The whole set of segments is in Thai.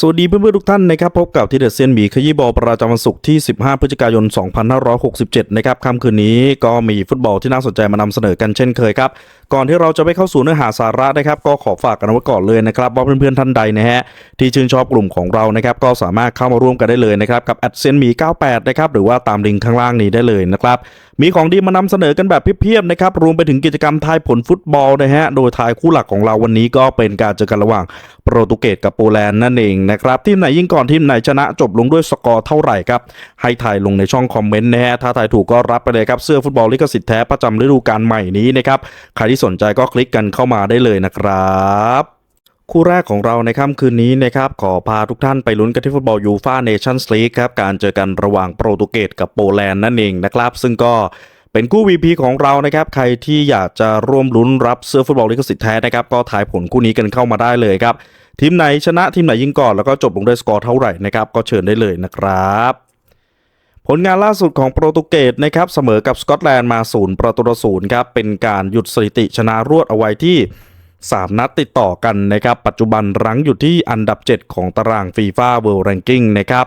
สวัสดีเพื่อนๆทุกท่านนะครับพบกับทีเด็ดเซียนหมีขยี้บอลประจำวันศุกร์ที่ 15 พฤศจิกายน 2567 นะครับค่ำคืนนี้ก็มีฟุตบอลที่น่าสนใจมานำเสนอกันเช่นเคยครับ ก่อนที่เราจะไปเข้าสู่เนื้อหาสาระนะครับ ก็ขอฝากกันไว้ก่อนเลยนะครับ ว่าเพื่อนๆท่านใดนะฮะที่ชื่นชอบกลุ่มของเรานะครับ ก็สามารถเข้ามาร่วมกันได้เลยนะครับกับแอดเซียนหมี98 นะครับหรือว่าตามลิงก์ข้างล่างนี้ได้เลยนะครับมีของดีมานำเสนอกันแบบเพียบๆนะครับรวมไปถึงกิจกรรมทายผลฟุตบอลนะฮะโดยทายคู่หลักของเราวันนี้ก็เป็นการเจอกันระหว่าง โปรตุเกสกับโปแลนด์นั่นเองนะครับทีมไหนยิ่งก่อนทีมไหนชนะจบลงด้วยสกอร์เท่าไหร่ครับให้ถ่ายลงในช่องคอมเมนต์นะฮะถ้าถ่ายถูกก็รับไปเลยครับเสื้อฟุตบอลลิขสิทธิ์แท้ประจำฤดูกาลใหม่นี้นะครับใครที่สนใจก็คลิกกันเข้ามาได้เลยนะครับคู่แรกของเราในค่ำคืนนี้นะครับขอพาทุกท่านไปลุ้นกันที่ฟุตบอลยูฟาเนชั่นส์ลีกครับการเจอกันระหว่างโปรตุเกสกับโปแลนด์นั่นเองนะครับ ซึ่งก็ เป็นคู่ VP ของเรานะครับ ใครที่อยากจะร่วมลุ้นรับเสื้อฟุตบอลลิขสิทธิ์แท้นะครับ ก็ถ่ายผลคู่นี้กันเข้ามาได้เลยครับ ทีมไหนชนะทีมไหนยิงก่อนแล้วก็จบลงด้วยสกอร์เท่าไหร่นะครับ ก็เชิญได้เลยนะครับ ผลงานล่าสุดของโปรตุเกสนะครับเสมอกับสกอตแลนด์มาศูนย์ประตูต่อศูนย์ครับ เป็นการหยุดสถิติชนะรวดเอาไว้ที่ 3 นัดติดต่อกันนะครับ ปัจจุบันรั้งอยู่ที่อันดับ 7 ของตารางฟีฟ่าเวิลด์แรงกิ้งนะครับ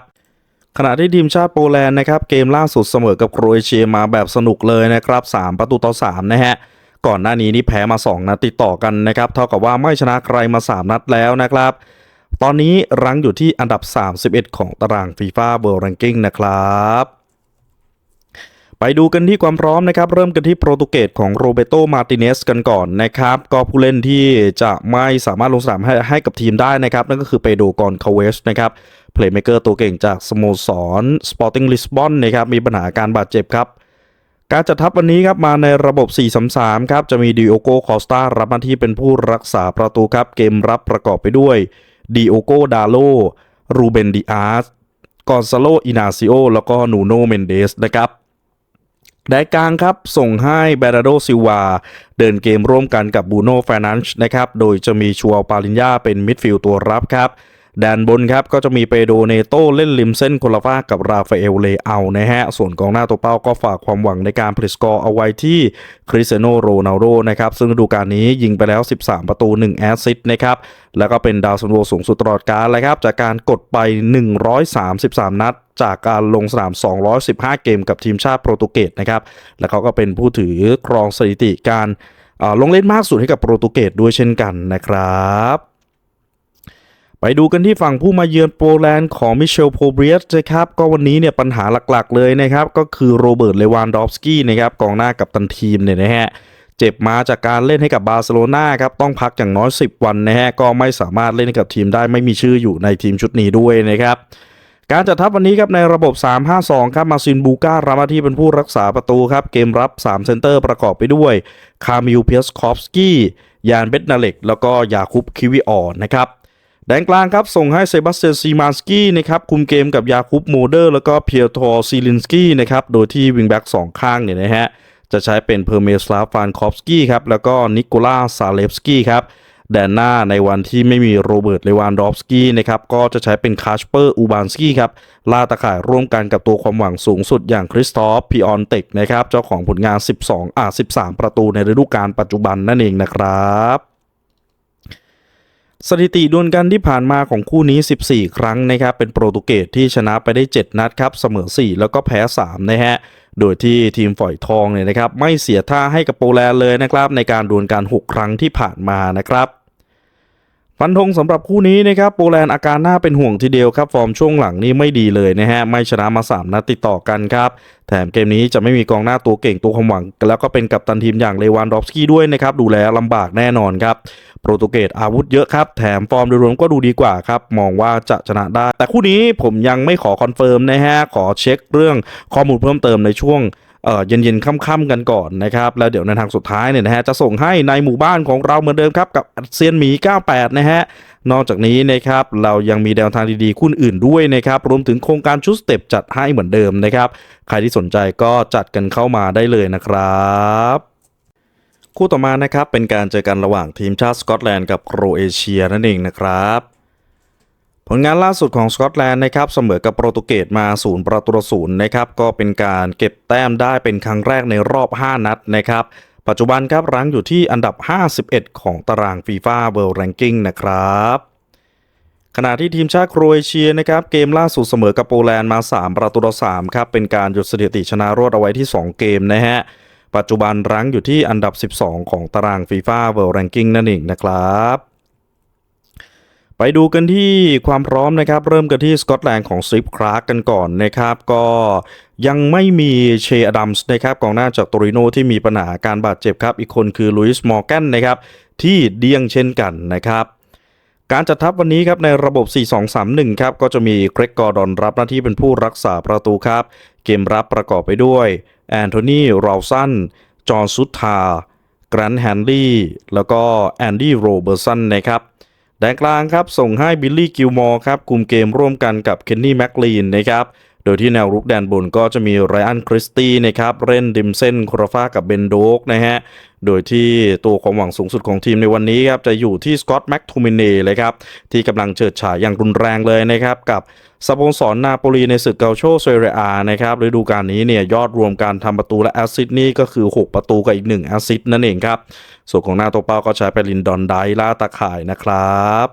ขณะที่ทีมชาติโปแลนด์นะครับเกมล่าสุดเสมอกับโครเอเชียมาแบบสนุกเลยนะครับ 3 ประตูต่อ 3 นะฮะก่อนหน้านี้นี่แพ้มา 2 นัดติดต่อกันนะครับเท่ากับว่าไม่ชนะใครมา 3 นัดแล้วนะครับ ตอนนี้รั้งอยู่ที่อันดับ 31 ของตารางฟีฟ่าเวิลด์แรงกิ้งนะครับไปดูกันที่ความพร้อมนะครับ เริ่มกันที่โปรตุเกสของโรเบโตมาติเนสกันก่อนนะครับ ก็ผู้เล่นที่จะไม่สามารถลงสนามให้ให้กับทีมได้นะครับ นั่นก็คือเปโดกอนคาเวชนะครับ เพลย์เมเกอร์ตัวเก่งจากสโมสรสปอร์ติ้งลิสบอนนะครับมีปัญหาการบาดเจ็บครับ การจัดทัพวันนี้ครับมาในระบบ 4-3-3 ครับ จะมีดิโอโกคอสตารับหน้าที่เป็นผู้รักษาประตูครับ เกมรับประกอบไปด้วยดิโอโกดาโลรูเบนดิอาสกอนซาโลอินาซิโอแล้วก็นูโนเมนเดสนะครับแดนกลางครับ ส่งให้เบราโดซิวา เดินเกมร่วมกันกับบูโน่ฟน a นช์นะครับ โดยจะมีชัวปาลินยาเป็นมิดฟิลด์ตัวรับครับ ด้านบนครับก็จะมีเปโดเนโตเล่นริมเส้นคนละฝากกับราฟาเอลเลอานะฮะ ส่วนกองหน้าตัวเป้าก็ฝากความหวังในการผลิตสกอร์เอาไว้ที่คริสเตียโนโรนัลโดนะครับ ซึ่งฤดูกาลนี้ยิงไปแล้ว 13 ประตู 1 แอสซิสต์นะครับ แล้วก็เป็นดาวซันโวสูงสุดตลอดกาลเลยครับ จากการกดไป 133 นัดจากการลงสนาม 215 เกมกับทีมชาติโปรตุเกสนะครับ และเขาก็เป็นผู้ถือครองสถิติการลงเล่นมากสุดให้กับโปรตุเกสด้วยเช่นกันนะครับ ไปดูกันที่ฝั่งผู้มาเยือนโปแลนด์ของมิเชลโพเบรียสนะครับก็วันนี้เนี่ยปัญหาหลักๆเลยนะครับ ก็คือโรเบิร์ตเลวานดอฟสกี้นะครับกองหน้ากับตันทีมเนี่ยนะฮะเจ็บมาจากการเล่นให้กับบาร์เซโลนาครับต้องพักอย่างน้อย 10 วันนะฮะก็ไม่สามารถเล่นให้กับทีมได้ไม่มีชื่ออยู่ในทีมชุดนี้ด้วยนะครับการจัดทัพวันนี้ครับในระบบ 3-5-2 ครับมาซินบูการรับหน้าที่เป็นผู้รักษาประตูครับเกมรับ 3 เซนเตอร์ประกอบไปด้วยคามิลเพียสคอฟสกี้ยานเบตนาเล็กแล้วก็ยาคุปคิวิออนนะครับ แดนกลางครับส่งให้เซบาสเตียนซีมานสกี้นะครับคุมเกมกับยาคุปโมเดอร์แล้วก็เพียโตรซีลินสกี้นะครับโดยที่วิงแบ็กสองข้างเนี่ยนะฮะจะใช้เป็นเพอร์เมสลาฟานคอฟสกี้ครับแล้วก็นิโคล่าซาเลฟสกี้ครับแดนหน้าในวันที่ไม่มีโรเบิร์ตเลวานดอฟสกี้นะครับก็จะใช้เป็นคาสเปอร์อูบานสกี้ครับล่าตะข่ายร่วมกันกับตัวความหวังสูงสุดอย่างคริสตอฟพิออนเต็กนะครับเจ้าของผลงาน 12อ่า13 ประตูในฤดูกาลปัจจุบันนั่นเองนะครับ สถิติดวลกันที่ผ่านมาของคู่นี้ 14 ครั้งนะครับ เป็นโปรตุเกสที่ชนะไปได้ 7 นัดครับ เสมอ 4 แล้วก็แพ้ 3 นะฮะ โดยที่ทีมฝอยทองเนี่ยนะครับ ไม่เสียท่าให้กับโปแลนด์เลยนะครับ ในการดวลกัน 6 ครั้งที่ผ่านมานะครับฟันธงสำหรับคู่นี้นะครับโปแลนด์อาการน่าเป็นห่วงทีเดียวครับ ฟอร์มช่วงหลังนี่ไม่ดีเลยนะฮะ ไม่ชนะมา 3 นัดติดต่อกันครับ แถมเกมนี้จะไม่มีกองหน้าตัวเก่งตัวความหวัง แล้วก็เป็นกัปตันทีมอย่างเลวานดอฟสกี้ด้วยนะครับ ดูแลลำบากแน่นอนครับ โปรตุเกสอาวุธเยอะครับ แถมฟอร์มโดยรวมก็ดูดีกว่าครับ มองว่าจะชนะได้ แต่คู่นี้ผมยังไม่ขอคอนเฟิร์มนะฮะ ขอเช็คเรื่องข้อมูลเพิ่มเติมในช่วงเอ่อเย็นๆค่ำๆกันก่อนนะครับ แล้วเดี๋ยวในทางสุดท้ายเนี่ยนะฮะจะส่งให้ในหมู่บ้านของเราเหมือนเดิมครับ กับเซียนหมี 98 นะฮะ นอกจากนี้นะครับเรายังมีแนวทางดีๆคู่อื่นด้วยนะครับ รวมถึงโครงการชุดสเต็ปจัดให้เหมือนเดิมนะครับ ใครที่สนใจก็จัดกันเข้ามาได้เลยนะครับ คู่ต่อมานะครับเป็นการเจอกันระหว่างทีมชาติสกอตแลนด์กับโครเอเชียนั่นเองนะครับผลงานล่าสุดของสกอตแลนด์นะครับเสมอกับโปรตุเกสมา0ประตูศูนย์นะครับก็เป็นการเก็บแต้มได้เป็นครั้งแรกในรอบ 5 นัดนะครับ ปัจจุบันครับรั้งอยู่ที่อันดับ 51 ของตารางฟีฟ่าเวิลด์แรงกิ้งนะครับ ขณะที่ทีมชาติโครเอเชียนะครับเกมล่าสุดเสมอกับโปแลนด์มา 3 ประตูต่อ3ครับเป็นการหยุดสถิติชนะรวดเอาไว้ที่ 2 เกมนะฮะ ปัจจุบันรั้งอยู่ที่อันดับ 12 ของตารางฟีฟ่าเวิลด์แรงกิ้งนั่นเองนะครับไปดูกันที่ความพร้อมนะครับ เริ่มกันที่สกอตแลนด์ของซิปคลาร์กกันก่อนนะครับ ก็ยังไม่มีเชอดัมส์นะครับกองหน้าจากโตริโนที่มีปัญหาการบาดเจ็บครับ อีกคนคือลุยส์มอร์แกนนะครับ ที่เดียงเช่นกันนะครับ การจัดทัพวันนี้ครับในระบบ 4-2-3-1 ครับ ก็จะมีเกรกกอร์ดอนรับหน้าที่เป็นผู้รักษาประตูครับ เกมรับประกอบไปด้วย แอนโทนีราลสันจอห์นซุตทาแกรนแฮนลี่แล้วก็แอนดี้โรเบอร์สันนะครับแดนกลางครับส่งให้บิลลี่กิลมอร์ครับคุมเกมร่วมกันกับเคนนี่แม็กลีนนะครับโดยที่แนวรุกแดนบนก็จะมีไรอันคริสตี้นะครับเล่นดิมเซนโคราฟากับเบนโดกนะฮะโดยที่ตัวความหวังสูงสุดของทีมในวันนี้ครับจะอยู่ที่สกอตต์แม็กทูมินเน่เลยครับที่กำลังเฉิดฉายอย่างรุนแรงเลยนะครับกับ สโมสรนาโปลีในศึกเกาโชเซเรียอานะครับฤดูกาลนี้เนี่ยยอดรวมการทำประตูและแอสซิสต์นี่ก็คือ 6 ประตูกับอีก 1 แอสซิสต์นั่นเองครับ ส่วนของหน้าตัวเป้าก็ใช้ไปลินดอนไดล่าตาข่ายนะครับ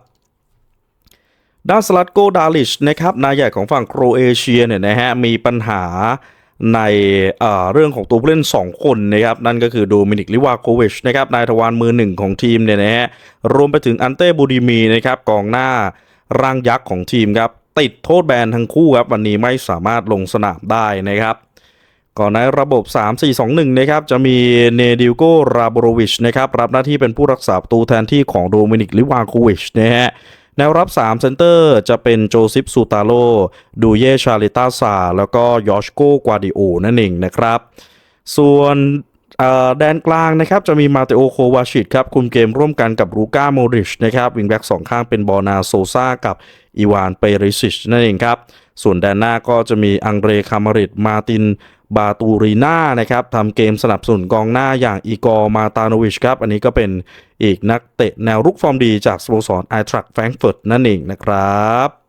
ด้านสลัดโกดาลิชนะครับนายใหญ่ของฝั่งโครเอเชียเนี่ยนะฮะมีปัญหาในเอ่อเรื่องของตัวผู้เล่น 2 คนนะครับนั่นก็คือโดมินิกลิวาโควิชนะครับนายทวารมือหนึ่งของทีมเนี่ยนะฮะรวมไปถึงอันเต้บูดิมีนะครับกองหน้าร่างยักษ์ของทีมครับ ติดโทษแบนทั้งคู่ครับ วันนี้ไม่สามารถลงสนามได้นะครับ ก่อนในระบบ 3-4-2-1 นะครับ จะมีเนดิลโกราโบโรวิชนะครับ รับหน้าที่เป็นผู้รักษาประตูแทนที่ของโดมินิกลิวาโควิชนะฮะแนวรับ 3 เซนเตอร์จะเป็นโจซิปซูตาโล ดูเยชาลิตาซา แล้วก็ยอชโกกวาดิโอนั่นเองนะครับ ส่วน แดนกลางนะครับจะมีมาเตโอโควาชิตครับคุมเกมร่วมกันกับรูก้าโมริชนะครับวิงแบ็กสองข้างเป็นบอนาโซซากับอีวานเปริชิชนั่นเองครับส่วนแดนหน้าก็จะมีอังเรคามาริตมาตินบาตูรีนานะครับทำเกมสนับสนุนกองหน้าอย่างอีกอร์มาตาโนวิชครับ อันนี้ก็เป็นอีกนักเตะแนวรุกฟอร์มดีจากสโมสรไอทรักแฟรงก์เฟิร์ตนั่นเองนะครับ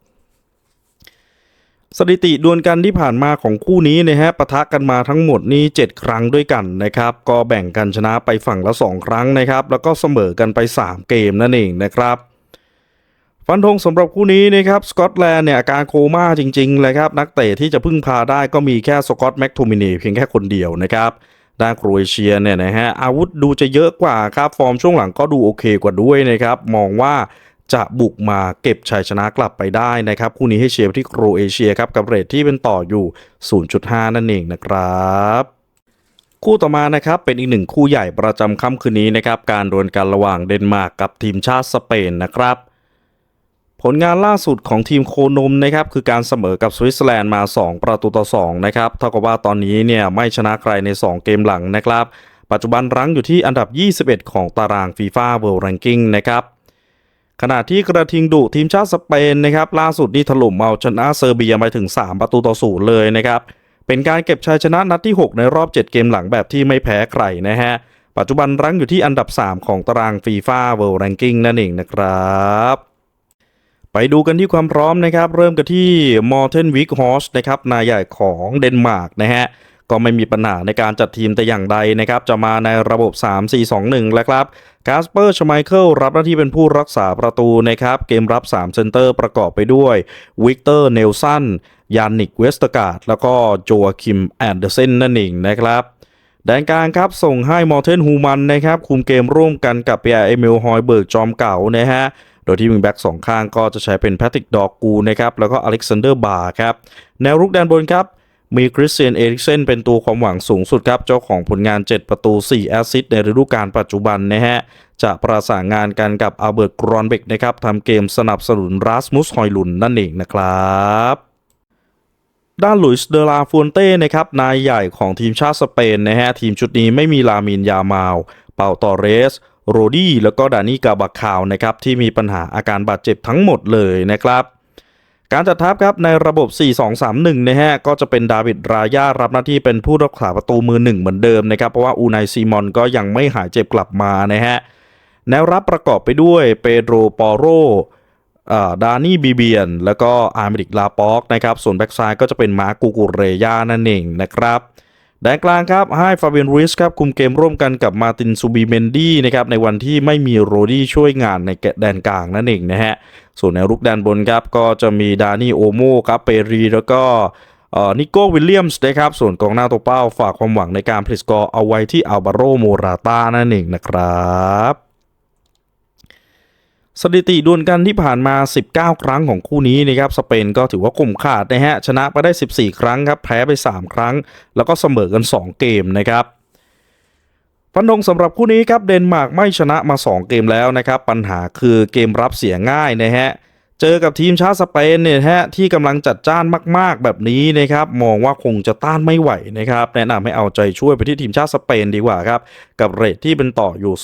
สถิติดวลกันที่ผ่านมาของคู่นี้นะฮะปะทะกันมาทั้งหมดนี้ 7 ครั้งด้วยกันนะครับ ก็แบ่งกันชนะไปฝั่งละ 2 ครั้งนะครับ แล้วก็เสมอกันไป 3 เกมนั่นเองนะครับฟันธงสำหรับคู่นี้นะครับสกอตแลนด์เนี่ยอาการโคม่าจริงๆเลยครับนักเตะที่จะพึ่งพาได้ก็มีแค่สกอตแม็กโทมินีเพียงแค่คนเดียวนะครับด้านโครเอเชียเนี่ยนะฮะอาวุธดูจะเยอะกว่าครับฟอร์มช่วงหลังก็ดูโอเคกว่าด้วยนะครับมองว่า จะบุกมาเก็บชัยชนะกลับไปได้นะครับ คู่นี้ให้เชียร์ที่โครเอเชียครับกับเรทที่เป็นต่ออยู่ 0.5 นั่นเองนะครับคู่ต่อมานะครับเป็นอีกหนึ่งคู่ใหญ่ประจำค่ำคืนนี้นะครับการดวลกันระหว่างเดนมาร์กกับทีมชาติสเปนนะครับ ผลงานล่าสุดของทีมโคนมนะครับคือการเสมอกับสวิตเซอร์แลนด์มา 2 ประตูต่อ2นะครับเท่ากับว่าตอนนี้เนี่ยไม่ชนะใครใน 2 เกมหลังนะครับ ปัจจุบันรั้งอยู่ที่อันดับ 21 ของตารางฟีฟ่าเวิลด์แรงกิ้งนะครับ ขณะที่กระทิงดุทีมชาติสเปนนะครับล่าสุดนี่ถล่มเอาชนะเซอร์เบียไปถึง 3 ประตูต่อศูนย์เลยนะครับเป็นการเก็บชัยชนะนัดที่ 6 ในรอบ 7 เกมหลังแบบที่ไม่แพ้ใครนะฮะ ปัจจุบันรั้งอยู่ที่อันดับ 3 ของตารางฟีฟ่าเวิลด์แรงกิ้งนั่นเองนะครับ ไปดูกันที่ความพร้อมนะครับ เริ่มกันที่มอร์เทนวิกฮอสนะครับนายใหญ่ของเดนมาร์กนะฮะ ก็ไม่มีปัญหาในการจัดทีมแต่อย่างใดนะครับ จะมาในระบบ 3-4-2-1 แล้วครับกาสเปอร์ชไมเคิลรับหน้าที่เป็นผู้รักษาประตูนะครับ เกมรับ 3 เซนเตอร์ประกอบไปด้วยวิกเตอร์เนลสันยานนิกเวสต์การ์ดแล้วก็โจอาคิมแอนเดอร์เซนนั่นเองนะครับแดนกลางครับ ส่งให้มอร์เทนฮูมันนะครับ คุมเกมร่วมกันกับเปียร์เมลฮอยเบิร์กจอมเก่านะฮะโดยที่วิงแบ็กสองข้างก็จะใช้เป็นแพทริกดอกกูนะครับ แล้วก็อเล็กซานเดอร์บาร์ครับ แนวรุกแดนบนครับ มีคริสเตียนเอริกเซนเป็นตัวความหวังสูงสุดครับ เจ้าของผลงาน 7 ประตู 4 แอสซิสต์ในฤดูกาลปัจจุบันนะฮะ จะประสานงานกันกับอัลเบิร์ตกรอนเบกนะครับทำเกมสนับสนุนรัสมุสฮอยลุนนั่นเองนะครับด้านหลุยส์เดลาฟูนเต้นะครับนายใหญ่ของทีมชาติสเปนนะฮะทีมชุดนี้ไม่มีลามินยามาวเปาตอเรส โรดี้แล้วก็ดานี่กาบาคาวนะครับที่มีปัญหาอาการบาดเจ็บทั้งหมดเลยนะครับ การจัดทัพครับในระบบ 4-2-3-1 นะฮะก็จะเป็นดาวิดรายารับหน้าที่เป็นผู้รักษาประตูมือหนึ่งเหมือนเดิมนะครับเพราะว่าอูไนซีมอนก็ยังไม่หายเจ็บกลับมานะฮะแนวรับประกอบไปด้วยเปโดรปอโรดานี่บีเบียน แล้วก็อาร์มิริกลาป็อกนะครับส่วนแบ็กซ้ายก็จะเป็นมาร์กูกูเรย่านั่นเองนะครับ แดนกลางครับให้ฟาเบียนรูสครับคุมเกมร่วมกันกับมาตินซูบีเมนดี้นะครับในวันที่ไม่มีโรดี้ช่วยงานในแดนกลางนั่นเองนะฮะส่วนในรุกแดนบนครับก็จะมีดานี่โอโมครับเปรีแล้วก็นิโก้วิลเลียมส์นะครับส่วนกองหน้าตัวเป้าฝากความหวังในการพลิสกอร์เอาไว้ที่อัลบาโรโมราตานั่นเองนะครับ สถิติดวลกันที่ผ่านมา 19 ครั้งของคู่นี้นะครับสเปนก็ถือว่าคมขาดนะฮะชนะไปได้ 14 ครั้งครับแพ้ไป 3 ครั้ง แล้วก็เสมอกัน 2 เกมนะครับฟันธงสำหรับคู่นี้ครับเดนมาร์กไม่ชนะมา 2 เกมแล้วนะครับ ปัญหาคือเกมรับเสียง่ายนะฮะ เจอกับทีมชาติสเปนเนี่ยฮะที่กำลังจัดจ้านมาก ๆ แบบนี้นะครับมองว่าคงจะต้านไม่ไหวนะครับแนะนำให้เอาใจช่วยไปที่ทีมชาติสเปนดีกว่าครับ กับเรทที่เป็นต่ออยู่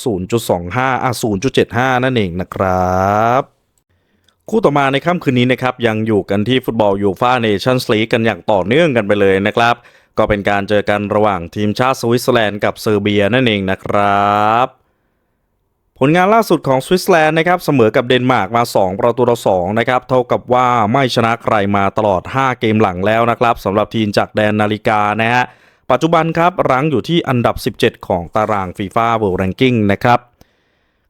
0.25อะ0.75 นั่นเองนะครับคู่ต่อมาในค่ำคืนนี้นะครับยังอยู่กันที่ฟุตบอลยูฟ่าเนชั่นส์ลีกกันอย่างต่อเนื่องกันไปเลยนะครับ ก็เป็นการเจอกันระหว่างทีมชาติสวิตเซอร์แลนด์กับเซอร์เบียนั่นเองนะครับ ผลงานล่าสุดของสวิตเซอร์แลนด์นะครับเสมอกับเดนมาร์กมา 2 ประตูต่อ2นะครับเท่ากับว่าไม่ชนะใครมาตลอด 5 เกมหลังแล้วนะครับสำหรับทีมจากแดนนาฬิกานะฮะปัจจุบันครับรั้งอยู่ที่อันดับ 17 ของตารางฟีฟ่าเวิลด์แรงกิ้งนะครับ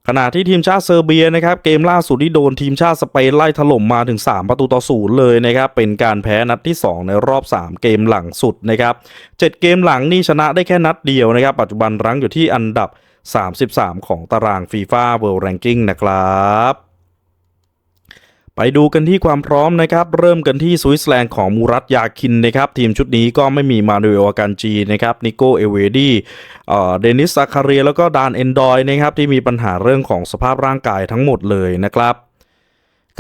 ขณะที่ทีมชาติเซอร์เบียนะครับเกมล่าสุดที่โดนทีมชาติสเปนไล่ถล่มมาถึง 3 ประตูต่อศูนย์เลยนะครับเป็นการแพ้นัดที่ 2 ในรอบ 3 เกมหลังสุดนะครับ7เกมหลังนี่ชนะได้แค่นัดเดียวนะครับ ปัจจุบันรั้งอยู่ที่อันดับ 33 ของตารางฟีฟ่าเวิลด์แรงกิ้งนะครับไปดูกันที่ความพร้อมนะครับ เริ่มกันที่สวิตเซอร์แลนด์ของมูรัตยาคินนะครับ ทีมชุดนี้ก็ไม่มีมานูเอลอาการจีนะครับนิโกเอเวดีเอ่อเดนิสซาคาเรียแล้วก็ดานเอนดอยนะครับ ที่มีปัญหาเรื่องของสภาพร่างกายทั้งหมดเลยนะครับ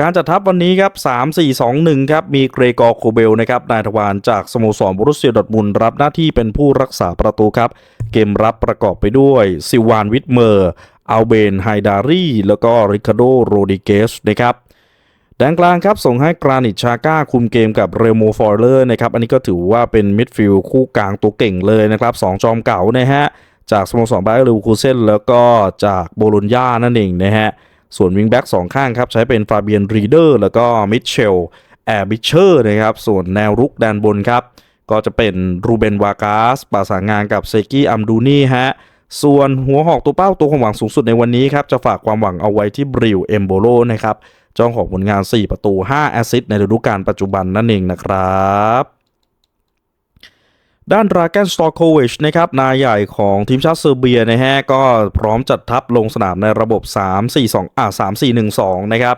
การจัดทัพวันนี้ครับ 3-4-2-1 ครับ มีเกรกอร์โคเบลนะครับ นายทวารจากสโมสรบรุสเซียดอทมุนรับหน้าที่เป็นผู้รักษาประตูครับ เกมรับประกอบไปด้วยซิวานวิทเมอร์อัลเบนไฮดารีแล้วก็ริคาโดโรดิเกสนะครับแดนกลางครับ ส่งให้กรานิตชาก้าคุมเกมกับเรโมฟอร์เลอร์นะครับ อันนี้ก็ถือว่าเป็นมิดฟิลด์คู่กลางตัวเก่งเลยนะครับ2จอมเก่านะฮะ จากสโมสรไบเออร์ลูคูเซนแล้วก็จากโบโลญญานั่นเองนะฮะ ส่วนวิงแบ็กสองข้างครับใช้เป็นฟาเบียนรีเดอร์แล้วก็มิเชลแอร์บิเชอร์นะครับส่วนแนวรุกแดนบนครับก็จะเป็นรูเบนวากาสประสานงานกับเซกี้อัมดูนี่ฮะส่วนหัวหอกตัวเป้าตัวความหวังสูงสุดในวันนี้ครับจะฝากความหวังเอาไว้ที่บริวเอมโบโลนะครับเจ้าของผลงาน 4 ประตู 5 แอสซิสต์ในฤดูกาลปัจจุบันนั่นเองนะครับ ด้านราแกนสตอโควิชนะครับนายใหญ่ของทีมชาติเซอร์เบียนะฮะก็พร้อมจัดทัพลงสนามในระบบ 3-4-2อ่า3-4-1-2 นะครับ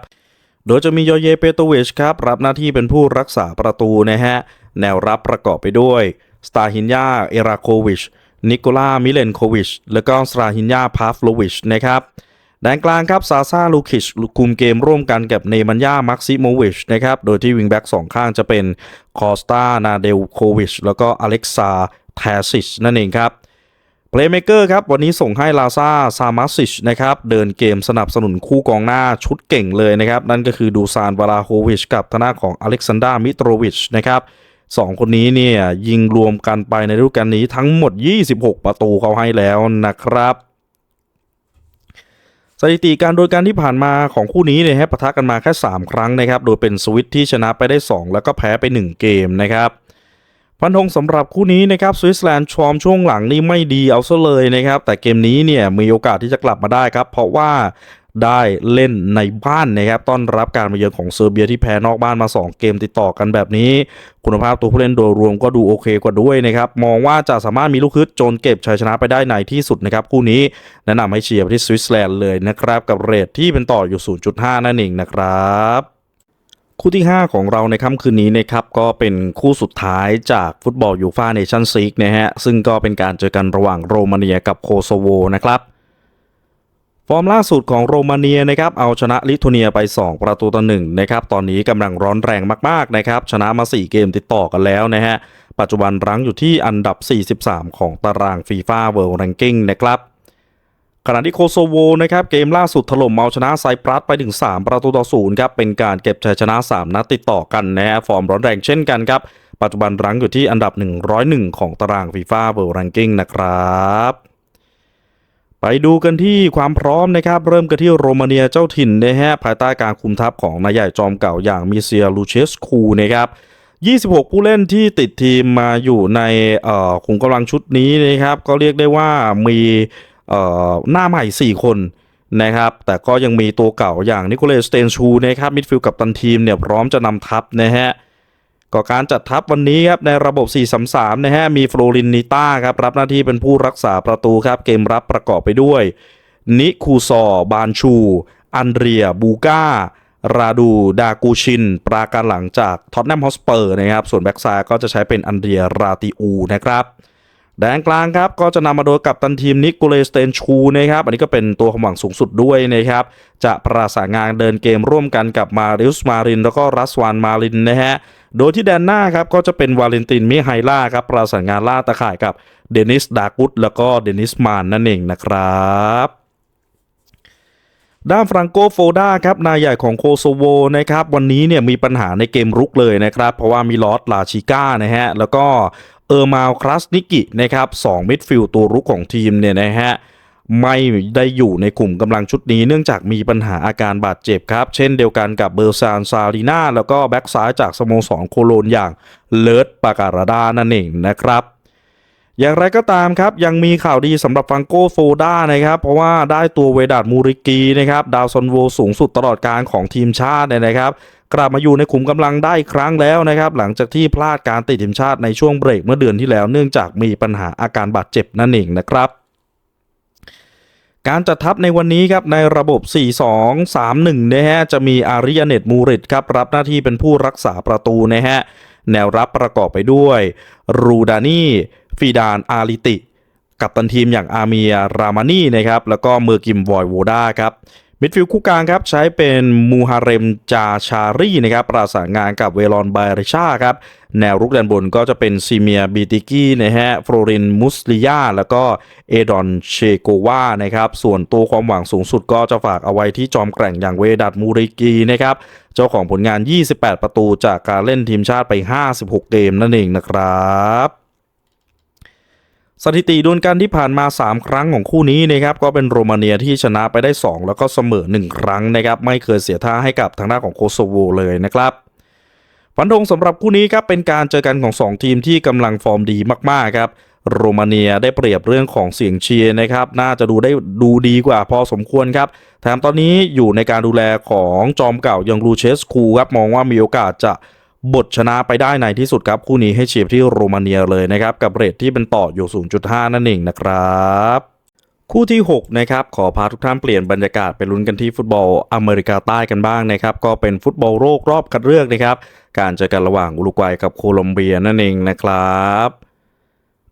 โดยจะมีโยเยเปโตวิชครับ รับหน้าที่เป็นผู้รักษาประตูนะฮะ แนวรับประกอบไปด้วยสตาฮินยาเอราโควิชนิโคลามิเลนโควิช แล้วก็สตาฮินยาพาฟโลวิชนะครับ แดนกลางครับซาซาลูคิชคุมเกมร่วมกันกับเนมันยามักซิโมวิชนะครับโดยที่วิงแบ็กสองข้างจะเป็นคอสตานาเดลโควิชแล้วก็อเล็กซาแทซิชนั่นเองครับเพลย์เมเกอร์ครับวันนี้ส่งให้ลาซาซามาซิชนะครับเดินเกมสนับสนุนคู่กองหน้าชุดเก่งเลยนะครับ นั่นก็คือดูซานวาลาโฮวิชกับทางด้าของอเล็กซานดรามิโตรวิชนะครับสองคนนี้เนี่ยยิงรวมกันไปในฤดูกาลนี้ทั้งหมด 26 ประตูเขาให้แล้วนะครับ สถิติการโดยการที่ผ่านมาของคู่นี้เนี่ยฮะปะทะกันมาแค่ 3 ครั้งนะครับ โดยเป็นสวิตที่ชนะไปได้ 2 แล้วก็แพ้ไป 1 เกมนะครับฟันธงสำหรับคู่นี้นะครับสวิตเซอร์แลนด์ชอมช่วงหลังนี่ไม่ดีเอาซะเลยนะครับ แต่เกมนี้เนี่ยมีโอกาสที่จะกลับมาได้ครับ เพราะว่า ได้เล่นในบ้านนะครับต้อนรับการมาเยือนของเซอร์เบียที่แพ้นอกบ้านมา 2 เกมติดต่อกันแบบนี้ คุณภาพตัวผู้เล่นโดยรวมก็ดูโอเคกว่าด้วยนะครับ มองว่าจะสามารถมีลูกฮึดโจนเก็บชัยชนะไปได้ในที่สุดนะครับ คู่นี้แนะนำให้เชียร์ไปที่สวิตเซอร์แลนด์เลยนะครับ กับเรทที่เป็นต่ออยู่ 0.5 นั่นเองนะครับคู่ที่ 5 ของเราในค่ำคืนนี้นะครับก็เป็นคู่สุดท้ายจากฟุตบอลยูฟ่าเนชั่นซีกนะฮะซึ่งก็เป็นการเจอกันระหว่างโรมาเนียกับโคโซโวนะครับ ฟอร์มล่าสุดของโรมาเนียนะครับเอาชนะลิทัวเนียไป 2 ประตูต่อหนึ่งนะครับตอนนี้กำลังร้อนแรงมากๆนะครับชนะมา 4 เกมติดต่อกันแล้วนะฮะปัจจุบันรั้งอยู่ที่อันดับ 43 ของตารางฟีฟ่าเวิลด์แรงกิ้งนะครับขณะที่โคโซโวนะครับเกมล่าสุดถล่มเอาชนะไซปรัสไปถึง 3 ประตูต่อศูนย์ครับเป็นการเก็บชัยชนะ 3 นัดติดต่อกันนะฮะฟอร์มร้อนแรงเช่นกันครับปัจจุบันรั้งอยู่ที่อันดับ 101 ของตารางฟีฟ่าเวิลด์แรงกิ้งนะครับ ไปดูกันที่ความพร้อมนะครับ เริ่มกันที่โรมาเนียเจ้าถิ่นนะฮะภายใต้การคุมทัพของนายใหญ่จอมเก่าอย่างมิเซียลูเชสคูนะครับ26 ผู้เล่นที่ติดทีมมาอยู่ในขุมกำลังชุดนี้นะครับ ก็เรียกได้ว่ามีหน้าใหม่ 4 คนนะครับ แต่ก็ยังมีตัวเก่าอย่างนิโคลัสสเตนชูนะครับมิดฟิลด์กับตันทีมเนี่ยพร้อมจะนำทัพนะฮะ ก็การจัดทัพวันนี้ครับในระบบ 4-3-3 นะฮะมีฟลอรินนิต้าครับรับหน้าที่เป็นผู้รักษาประตูครับเกมรับประกอบไปด้วย นิคูซอบานชู อันเดรียบูก้า ราดู ดากูชิน ปราการหลังจากท็อตแนมฮอสเปอร์นะครับ ส่วนแบ็กซ้ายก็จะใช้เป็นอันเดรียราติอูนะครับ แดนกลางครับก็จะนำมาโดยกับตันทีมนิโคเลสเตนชูนะครับอันนี้ก็เป็นตัวความหวังสูงสุดด้วยนะครับจะประสานงานเดินเกมร่วมกันกับมาริอุสมาริน แล้วก็รัสวานมารินนะฮะโดยที่แดนหน้าครับก็จะเป็นวาเลนตินมิไฮล่าครับประสานงานล่าตะข่ายกับเดนิสดากุตแล้วก็เดนิสมานนั่นเองนะครับด้านฟรังโกโฟดาครับนายใหญ่ของโคโซโวนะครับวันนี้เนี่ยมีปัญหาในเกมรุกเลยนะครับ เพราะว่ามีลอสลาชิก้านะฮะแล้วก็ เออร์มาลคลาสนิกินะครับสองมิดฟิลด์ตัวรุกของทีมเนี่ยนะฮะไม่ได้อยู่ในกลุ่มกำลังชุดนี้เนื่องจากมีปัญหาอาการบาดเจ็บครับ เช่นเดียวกันกับเบอร์ซานซาลีนาแล้วก็แบ็กซ้ายจากสโมสรโคโลนอย่างเลิศปาการาดานั่นเองนะครับ อย่างไรก็ตามครับ ยังมีข่าวดีสำหรับฟังโกโฟด้านะครับ เพราะว่าได้ตัวเวดาดมูริกีนะครับ ดาวซอนโวสูงสุดตลอดการของทีมชาติเนี่ยนะครับ กลับมาอยู่ในขุมกำลังได้ครั้งแล้วนะครับ หลังจากที่พลาดการติดทีมชาติในช่วงเบรกเมื่อเดือนที่แล้ว เนื่องจากมีปัญหาอาการบาดเจ็บนั่นเองนะครับการจัดทัพในวันนี้ครับในระบบ 4-2-3-1 นะฮะจะมีอาริยเนตมูริตครับรับหน้าที่เป็นผู้รักษาประตูนะฮะแนวรับประกอบไปด้วย รูดานี่ ฟีดานอาริติ กับตันทีมอย่างอาเมียรามานีนะครับแล้วก็เมอร์กิมวอยโวดาครับมิดฟิลด์คู่กลางครับใช้เป็นมูฮาเรมจาชารีนะครับประสานงานกับเวลอนไบริชาครับแนวรุกแดนบนก็จะเป็นซีเมียบีติกี้นะฮะฟลอรินมุสลิยาแล้วก็เอดอนเชโกวานะครับส่วนตัวความหวังสูงสุดก็จะฝากเอาไว้ที่จอมแกร่งอย่างเวดัตมูริกีนะครับเจ้าของผลงาน 28 ประตูจากการเล่นทีมชาติไป 56 เกมนั่นเองนะครับ สถิติดวลกันที่ผ่านมา 3 ครั้งของคู่นี้นะครับก็เป็นโรมาเนียที่ชนะไปได้ 2 แล้วก็เสมอ 1 ครั้งนะครับไม่เคยเสียท่าให้กับทางด้านของโคโซโวเลยนะครับฟันธงสำหรับคู่นี้ครับเป็นการเจอกันของ 2 ทีมที่กำลังฟอร์มดีมากๆครับโรมาเนียได้เปรียบเรื่องของเสียงเชียร์นะครับน่าจะดูได้ดูดีกว่าพอสมควรครับแถมตอนนี้อยู่ในการดูแลของจอมเก่ายังลูเชสคูครับมองว่ามีโอกาสจะ บทชนะไปได้ในที่สุดครับ คู่นี้ให้เชียร์ที่โรมาเนียเลยนะครับ กับเรทที่เป็นต่ออยู่ 0.5 นั่นเองนะครับคู่ที่ 6 นะครับ ขอพาทุกท่านเปลี่ยนบรรยากาศไปลุ้นกันที่ฟุตบอลอเมริกาใต้กันบ้างนะครับ ก็เป็นฟุตบอลโลกรอบคัดเลือกนะครับ การเจอกันระหว่างอุรุกวัยกับโคลอมเบียนั่นเองนะครับ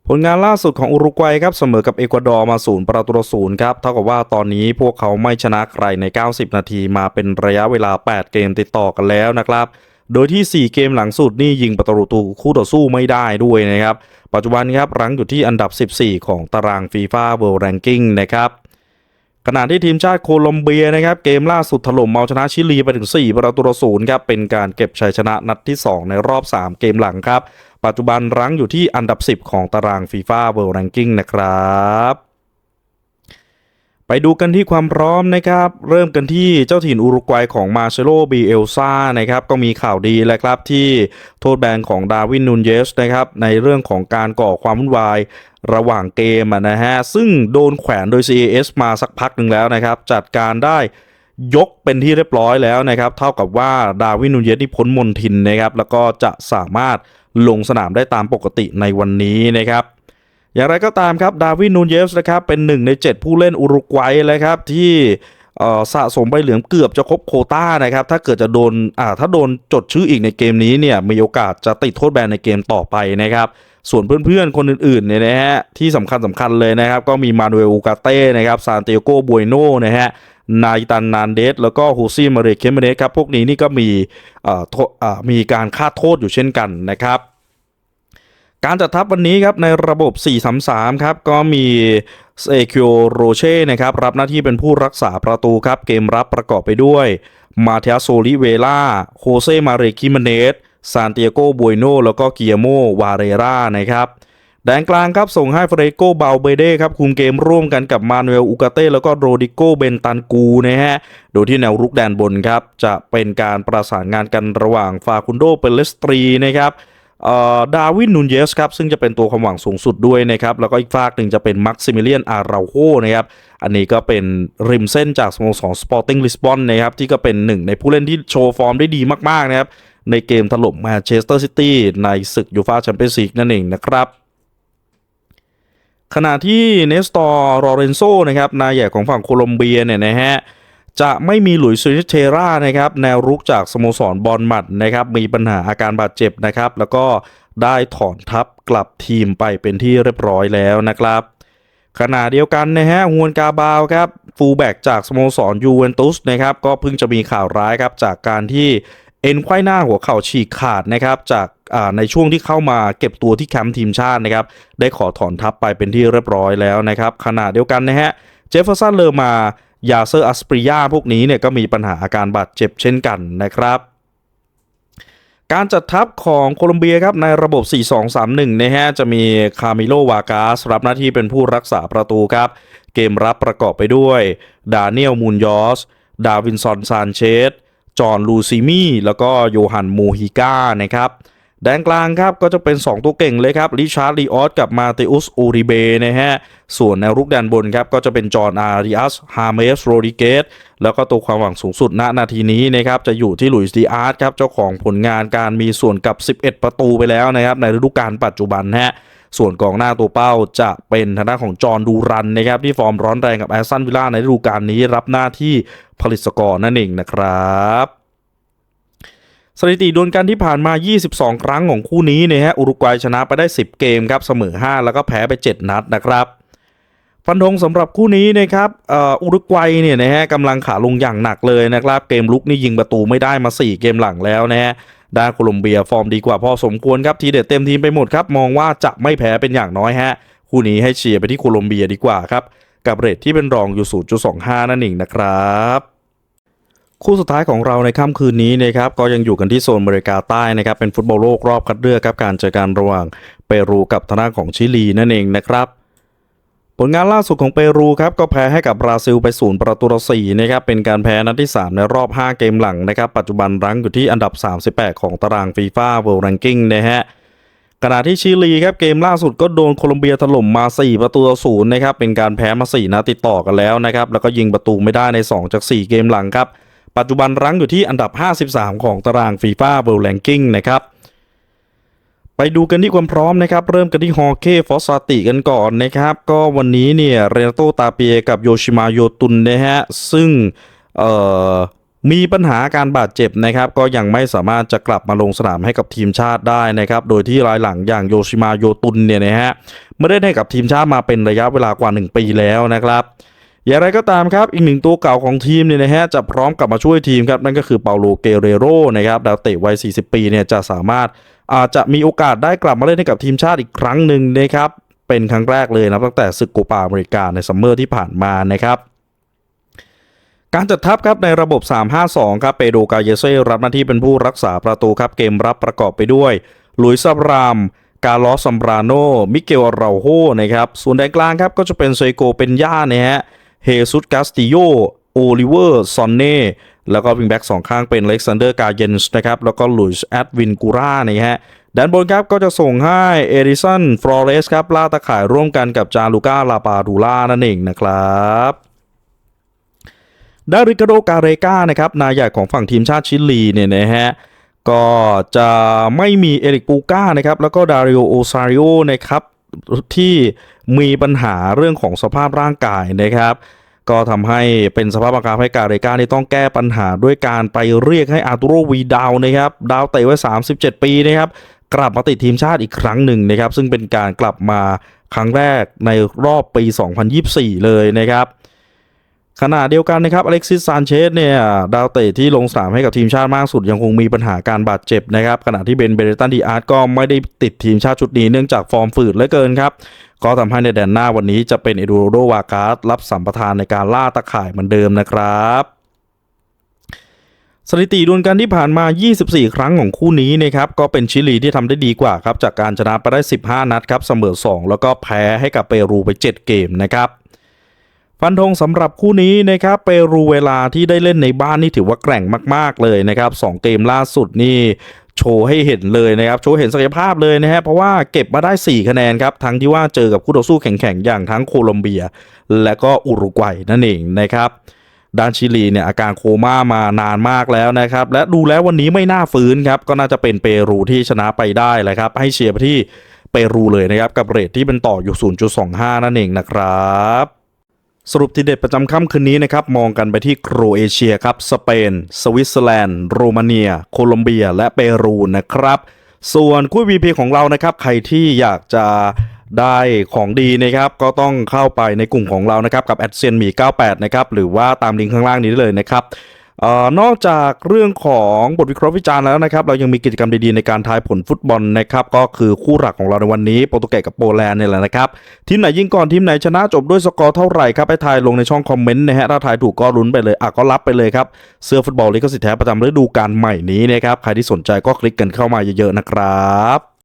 ผลงานล่าสุดของอุรุกวัยครับเสมอกับเอกวาดอร์มาศูนย์ประตูศูนย์ครับ เท่ากับว่าตอนนี้พวกเขาไม่ชนะใครใน 90 นาทีมาเป็นระยะเวลา 8 เกมติดต่อกันแล้วนะครับ โดยที่ 4 เกมหลังสุดนี่ยิงประตูคู่ต่อสู้ไม่ได้ด้วยนะครับ ปัจจุบันครับรั้งอยู่ที่อันดับ 14 ของตารางฟีฟ่าเวิลด์แรงกิ้งนะครับขณะที่ทีมชาติโคลอมเบียนะครับเกมล่าสุดถล่มเอาชนะชิลีไปถึง 4 ประตูต่อศูนย์ครับเป็นการเก็บชัยชนะนัดที่ 2 ในรอบ 3 เกมหลังครับ ปัจจุบันรั้งอยู่ที่อันดับ 10 ของตารางฟีฟ่าเวิลด์แรงกิ้งนะครับ ไปดูกันที่ความพร้อมนะครับ เริ่มกันที่เจ้าถิ่นอุรุกวัยของมาเชโลบีเอลซานะครับก็มีข่าวดีแล้วครับที่โทษแบนของดาวินนูนเยสนะครับในเรื่องของการก่อความวุ่นวายระหว่างเกมนะฮะซึ่งโดนแขวนโดย CAS มาสักพักหนึ่งแล้วนะครับ จัดการได้ยกเป็นที่เรียบร้อยแล้วนะครับ เท่ากับว่าดาวินนูนเยสนี่พ้นมนทินนะครับ แล้วก็จะสามารถลงสนามได้ตามปกติในวันนี้นะครับ อย่างไรก็ตามครับดาวินนูนเยฟส์นะครับเป็นหนึ่งใน 7 ผู้เล่นอุรุกวัยเลยครับที่สะสมใบเหลืองเกือบจะครบโคต้านะครับถ้าเกิดจะโดนถ้าโดนจดชื่ออีกในเกมนี้เนี่ยมีโอกาสจะติดโทษแบนในเกมต่อไปนะครับส่วนเพื่อนๆ คนอื่นๆเนี่ยนะฮะที่สำคัญสำคัญเลยนะครับ ก็มีมานูเอลอูกาเต้นะครับซานเตโกบวยโนนะฮะนายตันนานเดส แล้วก็ฮูซี่มาเรเคมเนสครับ พวกนี้นี่ก็มีมีการฆ่าโทษอยู่เช่นกันนะครับ การจัดทัพวันนี้ครับในระบบ 4-3-3 ครับก็มีเซคิโอโรเช่นะครับรับหน้าที่เป็นผู้รักษาประตูครับ เกมรับประกอบไปด้วย มาเท a โซลิเวล่าโคเซมาเรคิมเนสซานเตียโกบวยโนแล้วก็เกียโมวาเรรานะครับแดนกลางครับส่งให้เฟรโกเบาเบเด้ครับคุมเกมร่วมกันกับมานูเอลอุกาเต้แล้วก็โรดิโกเบนตันกูนะฮะโดยที่แนวรุกแดนบนครับจะเป็นการประสานงานกันระหว่างฟาคุนโดเปเลสตรีนะครับ ดาวินนูนเยสครับซึ่งจะเป็นตัวความหวังสูงสุดด้วยนะครับแล้วก็อีกฝากหนึ่งจะเป็นมักซิมิเลียนอาราโฮนะครับอันนี้ก็เป็นริมเส้นจากสโมสรสปอร์ติ้งลิสบอนนะครับที่ก็เป็นหนึ่งในผู้เล่นที่โชว์ฟอร์มได้ดีมากๆนะครับในเกมถล่มแมนเชสเตอร์ซิตี้ในศึกยูฟาแชมเปี้ยนส์ลีกนั่นเองนะครับขณะที่เนสตอร์ลอเรนโซนะครับนายใหญ่ของฝั่งโคลอมเบียเนี่ยนะฮะ จะไม่มีหลุยส์ซูริเทรานะครับแนวรุกจากสโมสรบอลมัดนะครับมีปัญหาอาการบาดเจ็บนะครับ แล้วก็ได้ถอนทัพกลับทีมไปเป็นที่เรียบร้อยแล้วนะครับขณะเดียวกันนะฮะฮวนกาบาวครับฟูลแบ็กจากสโมสรยูเวนตุสนะครับก็เพิ่งจะมีข่าวร้ายครับจากการที่เอ็นไขว้หน้าหัวเข่าฉีกขาดนะครับจากในช่วงที่เข้ามาเก็บตัวที่แคมป์ทีมชาตินะครับได้ขอถอนทัพไปเป็นที่เรียบร้อยแล้วนะครับขณะเดียวกันนะฮะเจฟเฟอร์สันเลอมา ยาเซอร์อัสปริยาพวกนี้เนี่ยก็มีปัญหาอาการบาดเจ็บเช่นกันนะครับ การจัดทัพของโคลอมเบียครับในระบบ 4-2-3-1 นะฮะจะมีคามิโลวากาสรับหน้าที่เป็นผู้รักษาประตูครับ เกมรับประกอบไปด้วย ดาเนียลมูนยอส ดาวินซอนซานเชสจอห์นลูซิมี่แล้วก็โยฮันมูฮิก้านะครับ แดนกลางครับก็จะเป็น 2 ตัวเก่งเลยครับริชาร์ดลีออสกับมาเตอุสอูริเบนะฮะส่วนแนวรุกแดนบนครับก็จะเป็นจอห์นอาริอัสฮาเมสโรดิเกสแล้วก็ตัวความหวังสูงสุดณนาทีนี้นะครับจะอยู่ที่หลุยส์ดีอาร์ตครับเจ้าของผลงานการมีส่วนกับ 11 ประตูไปแล้วนะครับในฤดูกาลปัจจุบันฮะส่วนกองหน้าตัวเป้าจะเป็นทางด้านของจอห์นดูรันนะครับที่ฟอร์มร้อนแรงกับแอสตันวิลล่าในฤดูกาลนี้รับหน้าที่ผลิตสกอร์นั่นเองนะครับ สถิติดวลกันที่ผ่านมา 22 ครั้งของคู่นี้เนี่ยฮะ อุรุกวัยชนะไปได้ 10 เกมครับ เสมอ 5 แล้วก็แพ้ไป 7 นัดนะครับ ฟันธงสำหรับคู่นี้นะครับอุรุกวัยเนี่ยนะฮะกำลังขาลงอย่างหนักเลยนะครับ เกมลุกนี่ยิงประตูไม่ได้มา 4 เกมหลังแล้วนะฮะ ด้านโคลอมเบียฟอร์มดีกว่าพอสมควรครับ ทีเด็ดเต็มทีมไปหมดครับ มองว่าจะไม่แพ้เป็นอย่างน้อยฮะ คู่นี้ให้เชียร์ไปที่โคลอมเบียดีกว่าครับ กับเรทที่เป็นรองอยู่ 0.25 นั่นเองนะครับ คู่สุดท้ายของเราในค่ำคืนนี้นะครับก็ยังอยู่กันที่โซนอเมริกาใต้นะครับเป็นฟุตบอลโลกรอบคัดเลือกครับการเจอกันระหว่างเปรูกับทางด้านของชิลีนั่นเองนะครับผลงานล่าสุดของเปรูครับก็แพ้ให้กับบราซิลไปศูนย์ประตูต่อ4นะครับเป็นการแพ้นัดที่ 3 ในรอบ 5 เกมหลังนะครับปัจจุบันรั้งอยู่ที่อันดับ 38 ของตารางฟีฟ่าเวิลด์แรงกิ้งนะฮะขณะที่ชิลีครับเกมล่าสุดก็โดนโคลอมเบียถล่มมา 4 ประตูต่อศูนย์นะครับเป็นการแพ้มา4นัดติดต่อกันแล้วนะครับแล้วก็ยิงประตูไม่ได้ใน 2 จาก 4 เกมหลังครับ ปัจจุบันรั้งอยู่ที่อันดับ 53 ของตารางฟีฟ่าเวิลด์แรงกิ้งนะครับไปดูกันที่ความพร้อมนะครับ เริ่มกันที่ฮอเก้ฟอสซาติกันก่อนนะครับ ก็วันนี้เนี่ยเรนโตตาเปียกับโยชิมาโยตุนนะฮะ ซึ่งมีปัญหาการบาดเจ็บนะครับ ก็ยังไม่สามารถจะกลับมาลงสนามให้กับทีมชาติได้นะครับ โดยที่รายหลังอย่างโยชิมาโยตุนเนี่ยนะฮะไม่ได้ให้กับทีมชาติมาเป็นระยะเวลากว่า 1 ปีแล้วนะครับ อย่างไรก็ตามครับ อีกหนึ่งตัวเก่าของทีมเนี่ยนะฮะจะพร้อมกลับมาช่วยทีมครับ นั่นก็คือเปาโลเกเรโรนะครับดาวเตะวัย 40 ปีเนี่ยจะสามารถอาจจะมีโอกาสได้กลับมาเล่นให้กับทีมชาติอีกครั้งหนึ่งนะครับ เป็นครั้งแรกเลยนะตั้งแต่ศึกโกปาอเมริกาในซัมเมอร์ที่ผ่านมานะครับการจัดทัพครับในระบบ 3-5-2 ครับเปโดกาเยเซ่รับหน้าที่เป็นผู้รักษาประตูครับเกมรับประกอบไปด้วยลุยซาบรามกาลอสซัมบราโนมิเกลราโฮนะครับส่วนแดนกลางครับก็จะเป็นเซโกเป็นย่านะฮะ เฮซุสกาสติโยโอลิเวอร์ซอนเน่แล้วก็วิงแบ็กสองข้างเป็นเล็กซานเดอร์กาเยนส์นะครับ แล้วก็ลุยส์แอดวินกูร่านะฮะด้านบนครับก็จะส่งให้เอริสันฟลอเรสครับล่าตะข่ายร่วมกันกับจาลูก้าลาปาดูล่านั่นเองนะครับดาริคาโดกาเรกานะครับนายใหญ่ของฝั่งทีมชาติชิลีเนี่ยนะฮะก็จะไม่มีเอริกปูก้านะครับแล้วก็ดาริโอโอซาริโอนะครับ ที่มีปัญหาเรื่องของสภาพร่างกายนะครับ ก็ทำให้เป็นสภาพอาการให้การเรกาที่ต้องแก้ปัญหาด้วยการไปเรียกให้อาร์ตูโรวีดาวนะครับ ดาวเตะไว้ 37 ปีนะครับ กลับมาติดทีมชาติอีกครั้งหนึ่งนะครับ ซึ่งเป็นการกลับมาครั้งแรกในรอบปี 2024 เลยนะครับ ขณะเดียวกันนะครับอเล็กซิสซานเชสเนี่ยดาวเตะที่ลงสนามให้กับทีมชาติมากสุดยังคงมีปัญหาการบาดเจ็บนะครับ ขณะที่เบนเบเรตันดีอาร์ตก็ไม่ได้ติดทีมชาติชุดนี้เนื่องจากฟอร์มฝืดเหลือเกินครับ ก็ทำให้ในแดนหน้าวันนี้จะเป็นเอดูโรโดวากาสรับสัมปทานในการล่าตะข่ายเหมือนเดิมนะครับสถิติดวลกันที่ผ่านมา 24 ครั้งของคู่นี้นะครับ ก็เป็นชิลีที่ทำได้ดีกว่าครับ จากการชนะไปได้ 15 นัดครับ เสมอ 2 แล้วก็แพ้ให้กับเปรูไป 7 เกมนะครับ ฟันธงสำหรับคู่นี้นะครับเปรูเวลาที่ได้เล่นในบ้านนี่ถือว่าแกร่งมาก ๆเลยนะครับ2เกมล่าสุดนี่โชว์ให้เห็นเลยนะครับ โชว์เห็นศักยภาพเลยนะฮะเพราะว่าเก็บมาได้ 4 คะแนนครับ ทั้งที่ว่าเจอกับคู่ต่อสู้แข็งๆ อย่างทั้งโคลอมเบีย และก็อุรุกวัยนั่นเองนะครับด้านชิลีเนี่ยอาการโคม่ามานานมากแล้วนะครับ และดูแล้ววันนี้ไม่น่าฟื้นครับ ก็น่าจะเป็นเปรูที่ชนะไปได้แหละครับ ให้เชียร์ไปที่เปรูเลยนะครับ กับเรทที่เป็นต่ออยู่ 0.25 นั่นเองนะครับ สรุปทีเด็ดประจำค่ำคืนนี้นะครับ มองกันไปที่โครเอเชียครับ สเปน สวิตเซอร์แลนด์ โรมาเนีย โคลอมเบีย และเปรูนะครับ ส่วนคู่ VP ของเรานะครับ ใครที่อยากจะได้ของดีนะครับ ก็ต้องเข้าไปในกลุ่มของเรานะครับ กับแอดเซียนมี 98 นะครับ หรือว่าตามลิงก์ข้างล่างนี้ได้เลยนะครับ นอกจากเรื่องของบทวิเคราะห์วิจารณ์แล้วนะครับเรายังมีกิจกรรมดีๆในการทายผลฟุตบอลนะครับก็คือคู่หลักของเราในวันนี้โปรตุเกสกับโปแลนด์เนี่ยแหละนะครับทีมไหนยิงก่อนทีมไหนชนะจบด้วยสกอร์เท่าไหร่ครับไปทายลงในช่องคอมเมนต์นะฮะถ้าทายถูกก็ลุ้นไปเลยอะก็รับไปเลยครับเสื้อฟุตบอลลิขสิทธิ์แท้ประจำฤดูกาลใหม่นี้นะครับใครที่สนใจก็คลิกกันเข้ามาเยอะๆนะครับ